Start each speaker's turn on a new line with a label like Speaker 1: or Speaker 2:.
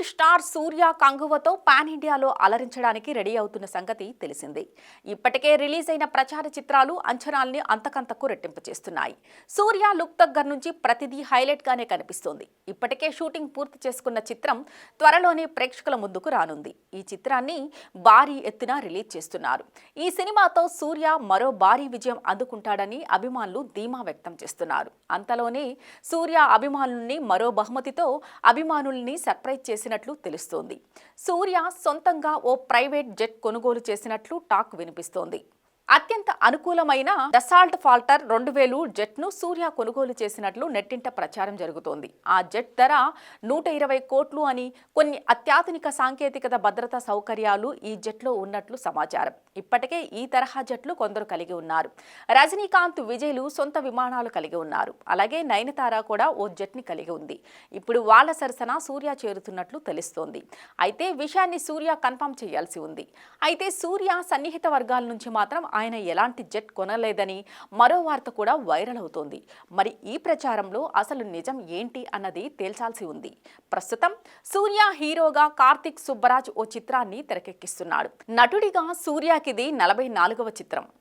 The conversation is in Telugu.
Speaker 1: బాలీవుడ్ స్టార్ సూర్య కంగువతో పాన్ ఇండియాలో అలరించడానికి రెడీ అవుతున్న సంగతి తెలిసిందే. ఇప్పటికే రిలీజ్ అయిన ప్రచార చిత్రాలు అంచనాల్ని అంతకంతకు రెట్టింపు చేస్తున్నాయి. సూర్య లుక్ దగ్గర నుంచి ప్రతిదీ హైలైట్ గానే కనిపిస్తోంది. ఇప్పటికే షూటింగ్ పూర్తి చేసుకున్న చిత్రం త్వరలోనే ప్రేక్షకుల ముందుకు రానుంది. ఈ చిత్రాన్ని భారీ ఎత్తున రిలీజ్ చేస్తున్నారు. ఈ సినిమాతో సూర్య మరో భారీ విజయం అందుకుంటాడని అభిమానులు ధీమా వ్యక్తం చేస్తున్నారు. అంతలోనే సూర్య అభిమానుల్ని మరో బహుమతితో అభిమానుల్ని సర్ప్రైజ్ చేసినట్లు తెలుస్తోంది. సూర్య సొంతంగా ఓ ప్రైవేట్ జెట్ కొనుగోలు చేసినట్లు టాక్ వినిపిస్తోంది. అత్యంత అనుకూలమైన డసాల్ట్ ఫాల్టర్ రెండు వేలు జెట్ను సూర్య కొనుగోలు చేసినట్లు నెట్టింట ప్రచారం జరుగుతోంది. ఆ జెట్ ధర నూట ఇరవై కోట్లు అని కొన్ని అత్యాధునిక సాంకేతికత భద్రతా సౌకర్యాలు ఈ జెట్లో ఉన్నట్లు సమాచారం. ఇప్పటికే ఈ తరహా జట్లు కొందరు కలిగి ఉన్నారు. రజనీకాంత్ విజయ్లు సొంత విమానాలు కలిగి ఉన్నారు. అలాగే నయనతార కూడా ఓ జెట్ని కలిగి ఉంది. ఇప్పుడు వాళ్ళ సరసన సూర్య చేరుతున్నట్లు తెలుస్తోంది. అయితే విషయాన్ని సూర్య కన్ఫర్మ్ చేయాల్సి ఉంది. అయితే సూర్య సన్నిహిత వర్గాల నుంచి మాత్రం ఆయన ఎలాంటి జెట్ కొనలేదని మరో వార్త కూడా వైరల్ అవుతోంది. మరి ఈ ప్రచారంలో అసలు నిజం ఏంటి అన్నది తేల్చాల్సి ఉంది. ప్రస్తుతం సూర్య హీరోగా కార్తిక్ సుబ్బరాజ్ ఓ చిత్రాన్ని తెరకెక్కిస్తున్నాడు. నటుడిగా సూర్యకిది నలభై నాలుగవ చిత్రం.